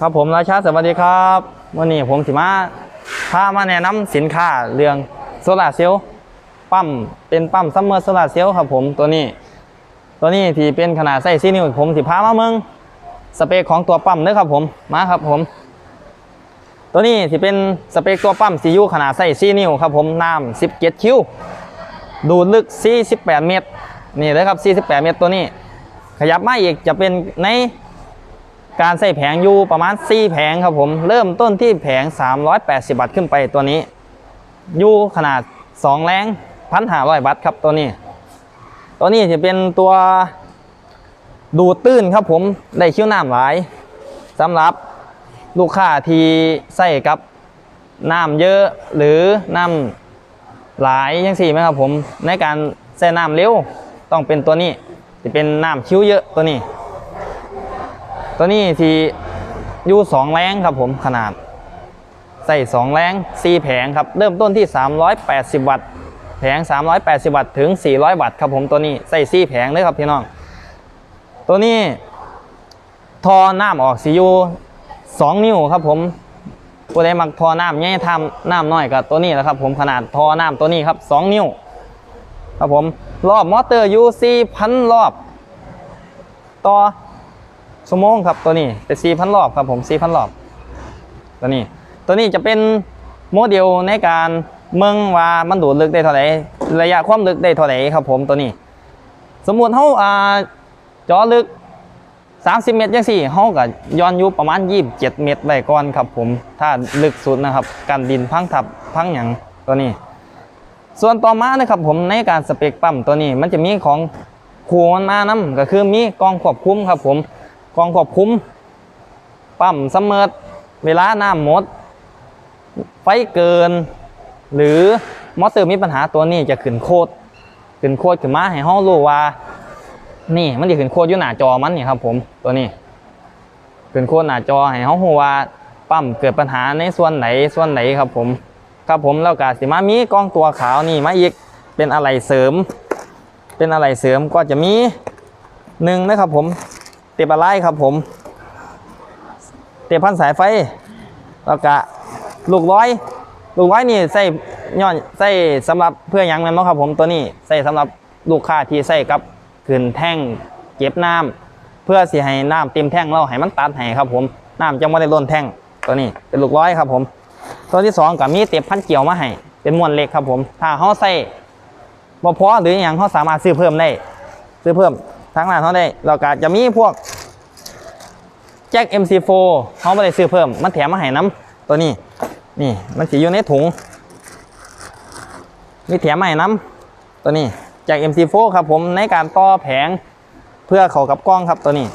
ครับผมราชาสวัสดีครับวันนี้ผมสิมาพามาแนะนำสินค้าเรื่องโซลาเซลล์ปั๊มเป็นปั๊มซัมเมอร์โซลาเซลล์ครับผมตัวนี้ ตัวนี้ที่เป็นขนาดไส้ซีนิ้วผมสิพามาเมืองสเปคของตัวปั๊มเด้อครับผมมาครับผม ตัวนี้ที่เป็นสเปคตัวปั๊มซียูขนาดไส้ซีนิ้วครับผมน้ำ17คิวดูดลึก 48 เมตร นี่เลยครับ 48 เมตรตัวนี้ ขยับมาอีกจะเป็นใน การใส่แผงอยู่ประมาณ 4 แผงครับผม เริ่มต้นที่แผง 380 บาทขึ้นไปตัวนี้อยู่ขนาด 2 แรงพันหาร้อยวัตต์ครับตัวนี้ ตัวนี้จะเป็นตัวดูดตื้นครับผมได้คิ้วน้ำหลายสำหรับลูกค้าที่ใส่กับน้ำเยอะหรือน้ำหลายยังสี่ไหมครับผมในการใส่น้ำเร็วต้องเป็นตัวนี้จะเป็นน้ำคิ้วเยอะตัวนี้ ตัวนี้ที่อยู่สองแรงครับผมขนาด ใส่สองแรง4แผงครับเริ่มต้นที่ 380 วัตต์แผง 380 วัตต์ถึง 400 วัตต์ครับผมตัวนี้ใส่4แผงเลยครับพี่น้อง ตัวนี้ทอน้ำออกสีอยู่2นิ้วครับผมผู้ใดมักทอน้ำง่ายทำน้ำน้อยกับตัวนี้แหละครับผมขนาดทอน้ำตัวนี้ครับ2นิ้วครับผมรอบมอเตอร์ยู่4,000รอบ ต่อ ชั่วโมงครับตัวนี้เป็น4,000รอบครับผม4,000รอบ ตัวนี้ ตัวนี้จะเป็นโมเดลในการเมืองว่ามันดูดลึกได้เท่าไหร่ระยะความลึกได้เท่าไหร่ครับผมตัวนี้ สมมุติเฮาอ่าจอลึก 30 เมตรจังสี่เฮาก็ย้อนอยู่ประมาณ 27 เมตรไว้ก่อนครับผมถ้าลึกสุดนะครับกันดินพังทับพังหยังตัวนี้ ส่วนต่อมานะครับผมในการสเปกปั๊มตัวนี้มันจะมีของคูมันมานํก็คือมีกองควบคุมครับผม กองควบคุม ปั๊มซัมเมอร์เวลาน้ำหมด ไฟเกิน หรือมอเตอร์มีปัญหาตัวนี้จะขึ้นโคดขึ้นโคดขึ้นมาให้เฮารู้ว่า นี่มันจะขึ้นโคดอยู่หน้าจอมันนี่ครับ ผมตัวนี้ขึ้นโคดหน้าจอให้เฮารู้ว่าปั๊มเกิดปัญหาในส่วนไหนส่วนไหนครับผม ครับผมแล้วก็สิมามีกล้องตัวขาวนี่มาอีกเป็นอะไรเสริม เป็นอะไรเสริมก็จะมีหนึ่งนะครับผม เตปอะไรครับผม เตปพันสายไฟ แล้วก็ลูกร้อย ลูกร้อยนี่ใส่ย้อนใส่สำหรับเพื่อยังแม่นบ่ครับผมตัวนี้ใส่สำหรับลูกค้าที่ใส่กับขึ้นแท่งเก็บน้ำเพื่อสิให้น้ำเต็มแท่งเราให้มันตัดให้ครับผมน้ำจะไม่ได้ล้นแท่งตัวนี้เป็นลูกร้อยครับผม ตัวที่สองก็มีเต็บพันเกี่ยวมาให้เป็นมวนเหล็กครับผม ถ้าเขาใส่บ่พอหรืออย่างเขาสามารถซื้อเพิ่มได้ ซื้อเพิ่ม ทั้งร้านเขาได้แล้วก็จะมีพวกแจ็ค MC4 เขาไม่ได้ซื้อเพิ่ม มันแถมมาให้น้ำตัวนี้ นี่มันสีอยู่ในถุงมีแถมมาให้น้ำตัวนี้แจ็ค MC4 ครับผมในการต่อแผงเพื่อเข้ากับกล้องครับตัวนี้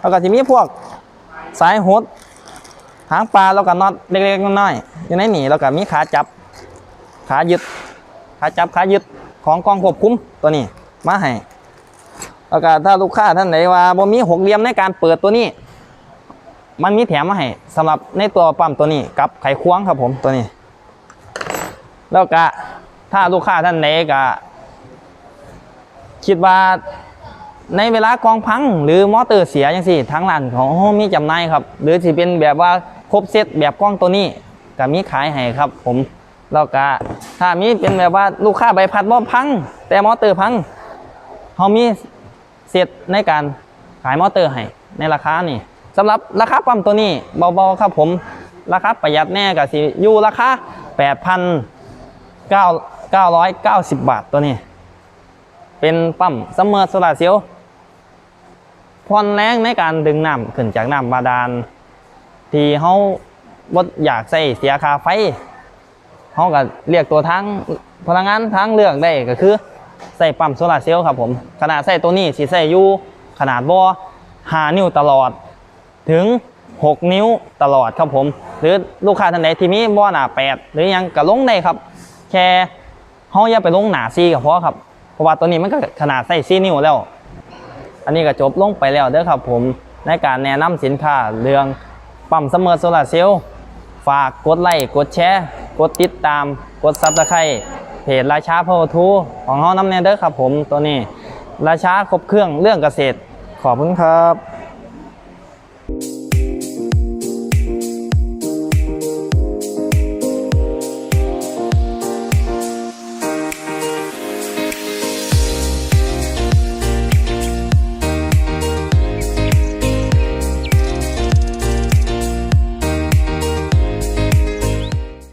แล้วก็จะมีพวกสายหดหางปลาแล้วก็น็อตเล็กๆน้อยๆอยู่ในนี่แล้วก็มีขาจับขายึดขาจับขายึดของกล้องควบคุมตัวนี้มาให้ แล้วก็ถ้าลูกค้าท่านไหนว่าบ่มีหกเหลี่ยมในการเปิดตัวนี้ มันมีแถมมาให้สำหรับในตัวปั๊มตัวนี้กับไขควงครับผมตัวนี้ แล้วก็ถ้าลูกค้าท่านไหนก็คิดว่าในเวลากองพังหรือมอเตอร์เสียอย่างสี่ทั้งร้านของโฮมีจำหน่ายครับ หรือที่เป็นแบบว่าครบเซตแบบกล้องตัวนี้ก็มีขายให้ครับ ผมแล้วก็ถ้ามีเป็นแบบว่าลูกค้าใบพัดบ่พัง แต่มอเตอร์พังเขามี เสร็จในการขายมอเตอร์ให้ในราคานี่สำหรับราคาปั๊มตัวนี้เบาๆครับผมราคาประหยัดแน่กับสิอยู่ราคา8,990 บาทตัวนี้ เป็นปั๊มซัมเมอร์โซลาเซลล์พรแรงในการดึงน้ำขึ้นจากน้ำบาดาล ที่เขาบ่อยากใส่เสียค่าไฟเขาก็เรียกตัวทางพลังงานทางเลือกได้ก็คือ ใส่ปั๊มโซลาร์เซลล์ครับผมขนาดใส่ตัวนี้สิใส่อยู่ขนาดบ่5นิ้วตลอด ถึง 6 นิ้วตลอดครับผม หรือลูกค้าท่านใดที่มีบ่หนา8 หรือยังก็ลงได้ครับ แค่เฮาอย่าไปลงหนาซีก็พอครับเพราะว่าตัวนี้มันก็ขนาดใส่4นิ้วแล้ว อันนี้ก็จบลงไปแล้วเด้อครับผมในการแนะนำสินค้าเรื่องปั๊มเสมอโซลาร์เซลล์ฝากกดไลค์กดแชร์ กดติดตาม กดซับสไครต์ เพจราชาพทูของเฮาน้ำเน่เด้อครับผมตัวนี้ ราชาครบเครื่องเรื่องเกษตร ขอบคุณครับ